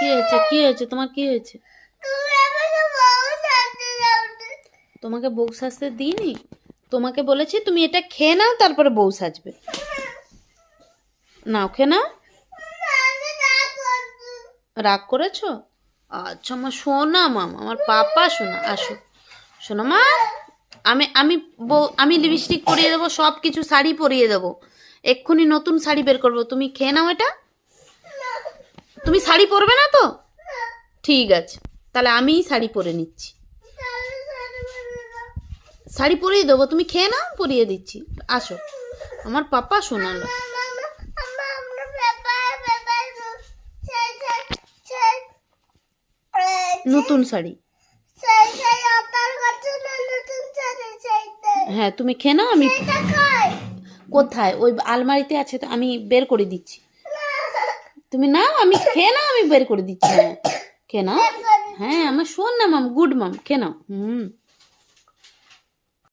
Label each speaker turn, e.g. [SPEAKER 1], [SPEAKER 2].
[SPEAKER 1] কি হয়েছে? কি হয়েছে? তোমার কি হয়েছে?
[SPEAKER 2] তুমি বউ সাজতে দাও না।
[SPEAKER 1] তোমাকে বউ সাজতে দিইনি? তোমাকে বলেছি তুমি এটা খেয়ে নাও তারপরে বউ সাজবে। নাও খেয়ে নাও।
[SPEAKER 2] রাগ
[SPEAKER 1] রাগ করেছ? আচ্ছা আমার শোনা মাম আমার পাপা শোনা আসো। শোনো মা আমি আমি বউ আমি লিপস্টিক পরিয়ে দেবো সব কিছু শাড়ি পরিয়ে দেবো। এক্ষুনি নতুন শাড়ি বের করব। তুমি খেয়ে নাও এটা। তুমি শাড়ি পরবে না তো? ঠিক আছে তাহলে আমিই শাড়ি পরে নিচ্ছি।
[SPEAKER 2] শাড়ি
[SPEAKER 1] পরিয়ে দেবো তুমি খেয়ে নাও পরিয়ে দিচ্ছি। আসো। আমার পাপা শোনালো। নতুন শাড়ি।
[SPEAKER 2] না।
[SPEAKER 1] হ্যাঁ তুমি খেয়ে নাও আমি কোথায়? ওই আলমারিতে আছে তো আমি বের করে দিচ্ছি।
[SPEAKER 2] না,
[SPEAKER 1] তুমি নাও আমি খেয়ে নাও আমি বের করে দিচ্ছি। হ্যাঁ। খেয়ে নাও। হ্যাঁ আমার শোন না মাম গুড মাম খেয়ে নাও। হুম।